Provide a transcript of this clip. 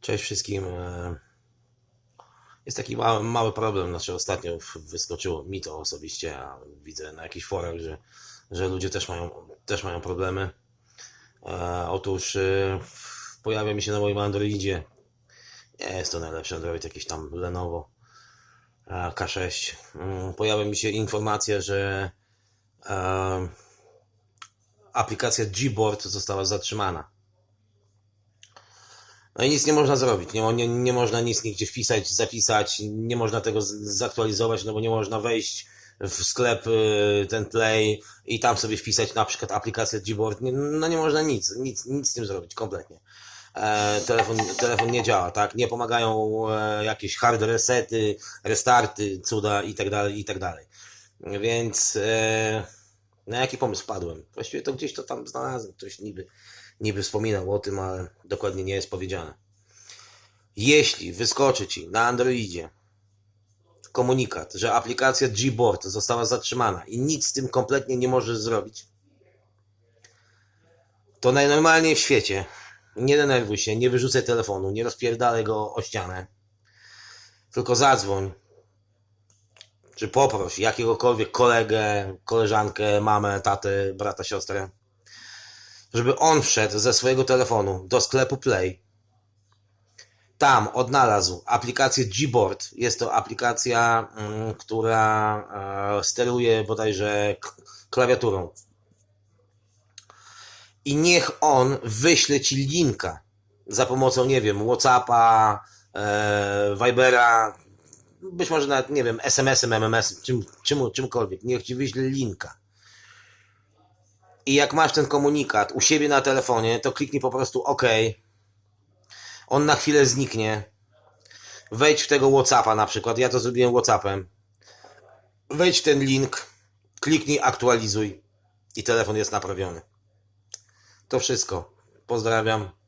Cześć wszystkim. E, Jest taki mały, mały problem, znaczy ostatnio wyskoczyło mi to osobiście, a widzę na jakichś forach, że, że ludzie też mają, też mają problemy. E, Otóż e, pojawia mi się na moim Androidzie, nie jest to najlepszy Android, jakiś tam Lenovo e, K6. Mm, Pojawia mi się informacja, że aplikacja Gboard została zatrzymana. No i nic nie można zrobić. Nie, nie, nie można nic nigdzie wpisać, zapisać, nie można tego zaktualizować, no bo nie można wejść w sklep y, ten Play i tam sobie wpisać na przykład aplikację Gboard. No nie można nic, nic, nic z tym zrobić, kompletnie. E, telefon, telefon nie działa, tak? Nie pomagają e, jakieś hard resety, restarty, cuda i tak dalej, i tak dalej. Więc e, na jaki pomysł wpadłem? Właściwie to gdzieś to tam znalazłem, ktoś niby, niby wspominał o tym, ale dokładnie nie jest powiedziane. Jeśli wyskoczy Ci na Androidzie komunikat, że aplikacja Gboard została zatrzymana i nic z tym kompletnie nie możesz zrobić, to najnormalniej w świecie nie denerwuj się, nie wyrzucaj telefonu, nie rozpierdalaj go o ścianę, tylko zadzwoń, czy poproś jakiegokolwiek kolegę, koleżankę, mamę, tatę, brata, siostrę, żeby on wszedł ze swojego telefonu do sklepu Play. Tam odnalazł aplikację Gboard. Jest to aplikacja, mm, która e, steruje bodajże klawiaturą. I niech on wyśle ci linka za pomocą, nie wiem, Whatsappa, e, Vibera, być może nawet, nie wiem, SMS-em, MMS-em, czym, czym, czymkolwiek. Niech ci wyśle linka. I jak masz ten komunikat u siebie na telefonie, to kliknij po prostu OK. On na chwilę zniknie. Wejdź w tego Whatsappa na przykład. Ja to zrobiłem Whatsappem. Wejdź w ten link, kliknij aktualizuj i telefon jest naprawiony. To wszystko. Pozdrawiam.